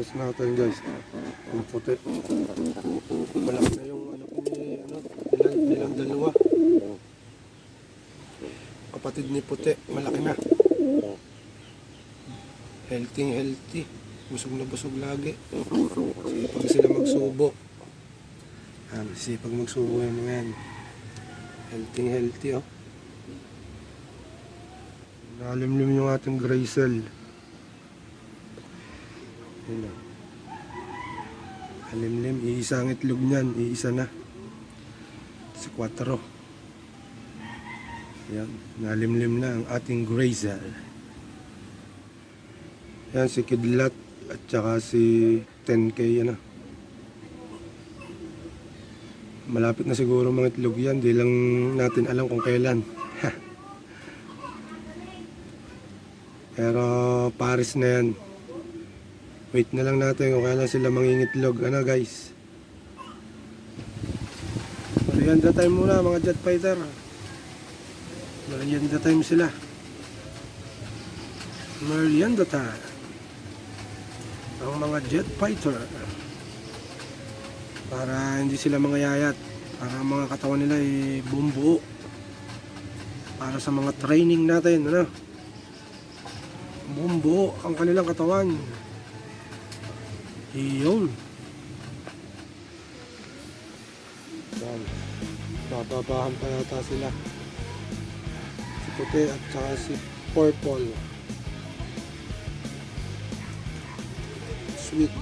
pares natin guys. Yung puti. Malaki na yung ko ni ano, nilang, nilang dalawa. Kapatid ni puti, malaki na. Healthy, healthy. Busog na busog lagi. Sipag sila magsubo. Ah, sipag magsubo yung mga yan. Healthy, healthy oh. Nalimlim yung ating gray cell. Yun oh. Alimlim, iisa ang itlog niyan, iisa na. Si 4. Yan, nalimlim na ang ating gray cell. Yan si Kidlat at saka si 10K ano. Malapit na siguro mga itlog yan, di lang natin alam kung kailan. Pero Paris na yan. Wait na lang natin kung kailan sila mangingitlog. Ano guys? Merienda time muna mga jet fighter. Merienda time sila. Merienda time. Ang mga jet fighter. Para hindi sila mga yayat. Para mga katawan nila ay bumbuo. Para sa mga training natin. Ano? bumbuo ang kanilang katawan. Iyon. Yan. Bababahan pa yata sila. Si puti at saka si purple. Sweet.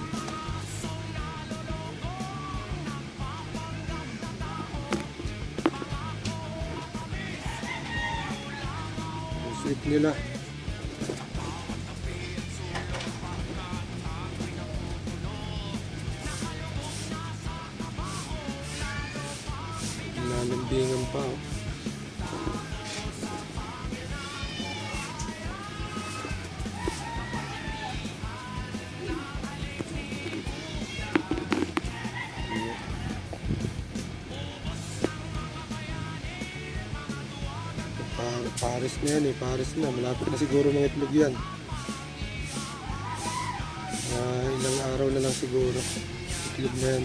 Sweet nila. Paris na yan eh, Paris na. Malapit na siguro mga itlog yan. Ah, ilang araw na lang siguro. Itlog na yan.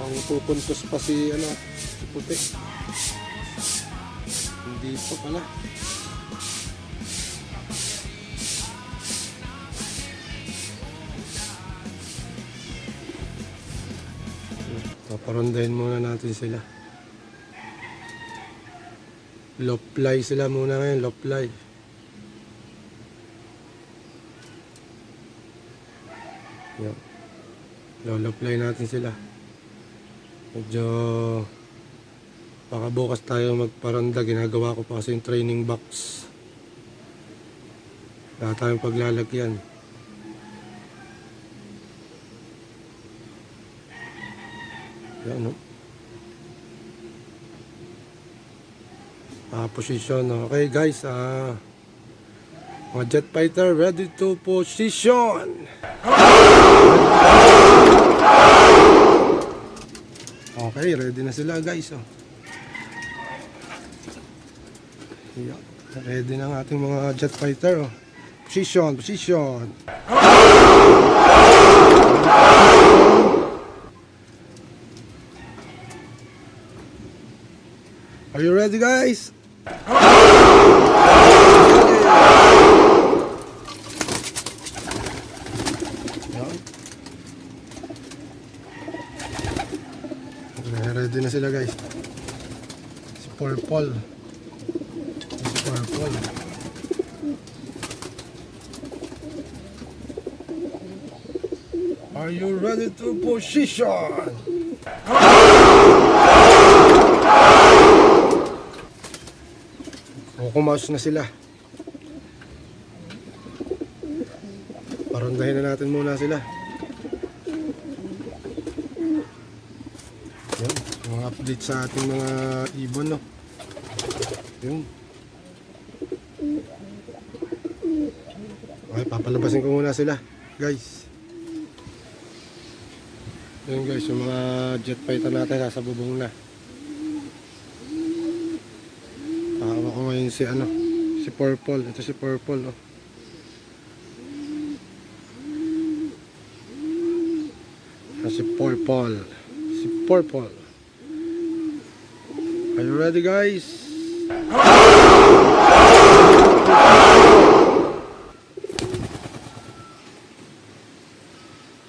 Ang pupuntos pa si ano, si puti. Hindi pa pala. Paparondahin muna natin sila. Loplay sila muna ngayon, loplay. Yan. Loloplay natin sila. Medyo baka bukas tayo magparanda. Ginagawa ko pa kasi yung training box. Wala tayong paglalagyan. Yan no. Ah, position. Okay guys, ah mga jet fighter ready to position. Okay, ready na sila guys. Oh. Yeah. Ready na ang ating mga jet fighter. Oh. Position, position. Are you ready guys? Ready na sila guys. Si Purple. Si Purple. Are you ready to position? Kukumaus na sila. Parondahin na natin muna sila. Yan, mga update sa ating mga ibon, no? Yun. Okay, papalabasin ko muna sila, guys. Yun guys, yung mga jet fighter natin nasa bubong na. Tawa ko ngayon Ayun si ano, si Purple. Ito si Purple, oh. Ah, si Purple. Si Purple. Are you ready, guys?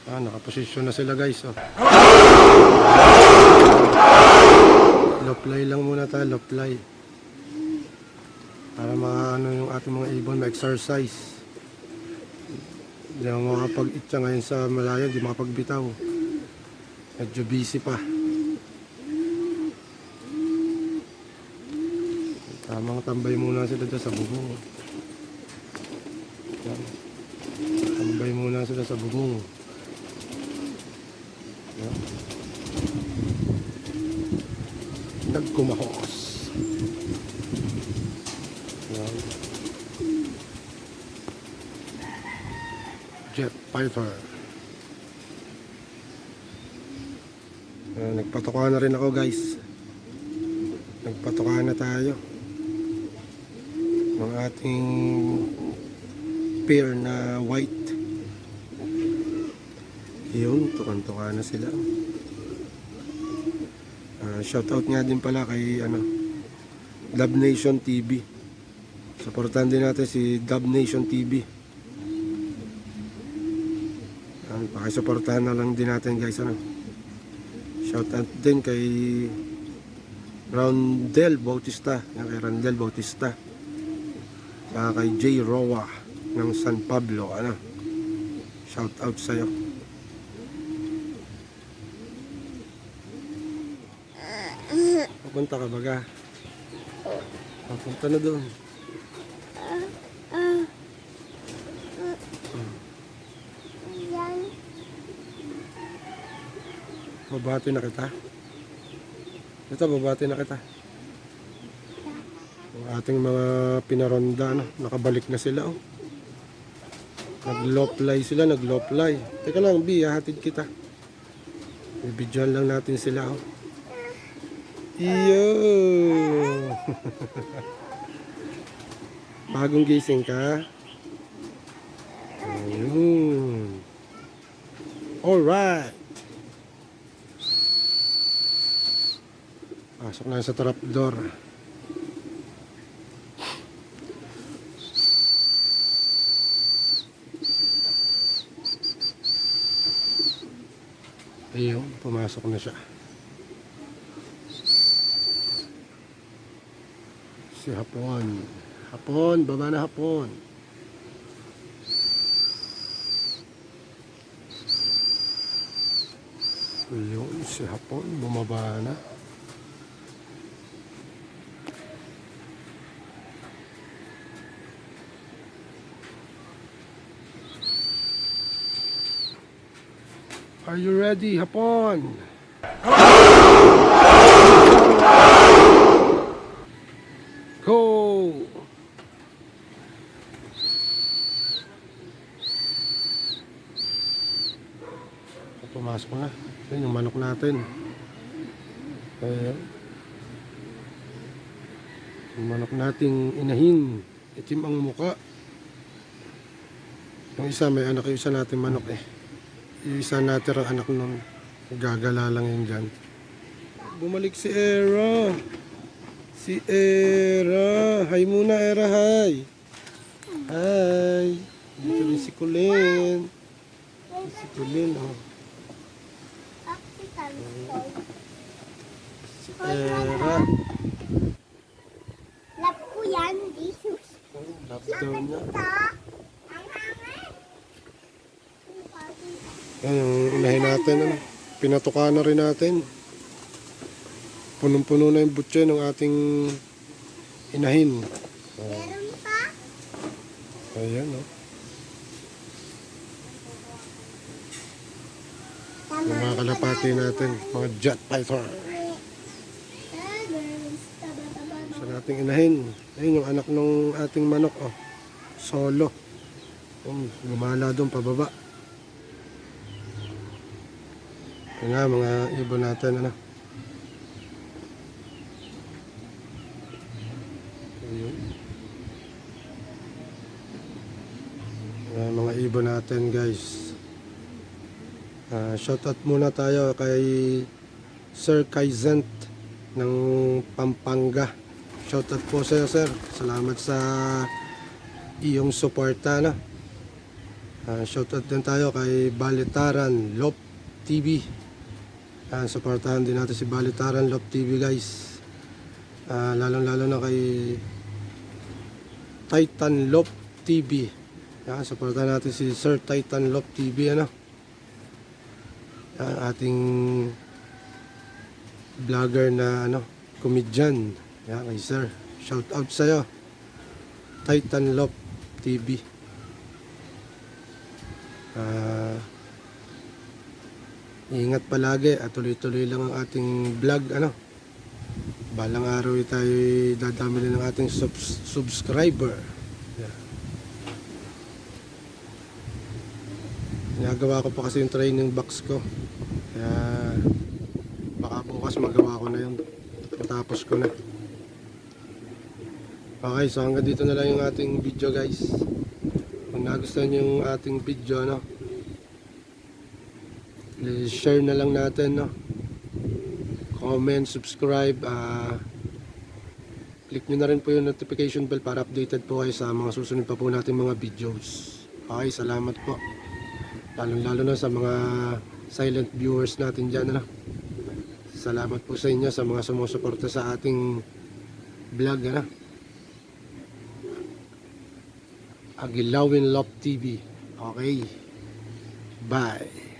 Ah, nakaposisyon na sila, guys, oh. Loplay lang muna tayo, loplay. Maano yung ating mga ibon, ma-exercise. Hindi ako makapag-itcha ngayon sa malayo, hindi makapagbitaw. Medyo busy pa. Tamang tambay muna sila dyan sa bubong. Tambay muna sila sa bubong. Yan. Nagkumahos. Yan. Jet fighter. Nagpatoka na rin ako guys. Nagpatoka na tayo. Ng ating pair na white. Yun, tukan-tuka na sila. Ah, shoutout nga din pala kay ano, Dub Nation TV. Supportan din natin si Dub Nation TV. Yan, pakisuportahan na lang din natin guys ano. Shoutout din kay Rondel Bautista. Yan, kay Rondel Bautista. Saka kay J. Roa ng San Pablo. Ano. Shoutout sa'yo. Pupunta ka baga. Papunta na doon. Babati na kita. Ito, babati na kita. Ang ating mga pinaronda, ano, nakabalik na sila, oh. Nag-loplay sila, nag-loplay. Teka lang, B, hatid kita. Bibidyoan lang natin sila, oh. Iyo! Bagong gising ka? Ayun. Alright. Pasok na sa trapdoor. Ayun, pumasok na siya. Si Hapon. Hapon, baba na Hapon. Ayun, si Hapon, bumaba na. Are you ready, Hapon? Go! Pumasok na. Yan yung manok natin. Ayan. Yung manok nating inahin. Itim ang muka. Yung isa may anak yung isa natin manok eh. Yung isa natin ang anak nun. Gagala lang yun dyan. Bumalik si Era. Si Era. Hi muna Era, hi. Hi. Dito rin si Kulin. Si Kulin, oh. Si Era. Lap ko yan. Jesus. Love daw niya. Yan yung unahin natin. Ano. Pinatuka na rin natin. Punong-puno na yung butche ng ating inahin. Meron pa? Ayan, oh. Yung mga kalapati natin, mga jet fighter. Sa nating inahin. Ayun yung anak ng ating manok, oh. Solo. Um, gumala doon pababa. Ito nga, mga ibon natin, ano. Ayun. Ayan, mga ibon natin guys. Ah, shoutout muna tayo kay Sir Kaizent ng Pampanga. Shoutout po sa iyo, sir. Salamat sa iyong suporta na. Ah, shoutout din tayo kay Balitaran Lop TV. Ah, suportahan din natin si Balitaran Lop TV, guys. Ah, lalong-lalo na kay Titan Lop TV. Yan, suportahan natin si Sir Titan Lop TV, ano? Yan, ating vlogger na ano, comedian. Yan, kay sir. Shout out sa'yo. Titan Lop TV. Ah, ingat palagi at tuloy-tuloy lang ang ating vlog, ano. Balang araw ay tayo dadami ng ating subs- subscriber. Yan. Ginagawa ko pa kasi yung training box ko. Kaya baka bukas magawa ko na yun. Matapos ko na. Okay, so hanggang dito na lang yung ating video guys. Kung nagustuhan yung ating video, no? Share na lang natin, no? Comment, subscribe, ah... click nyo na rin po yung notification bell para updated po kayo sa mga susunod pa po natin mga videos. Okay, salamat po. Lalo-lalo na sa mga silent viewers natin dyan, ano? Salamat po sa inyo sa mga sumusuporta sa ating vlog, ano? Agilawin Love TV. Okay. Bye.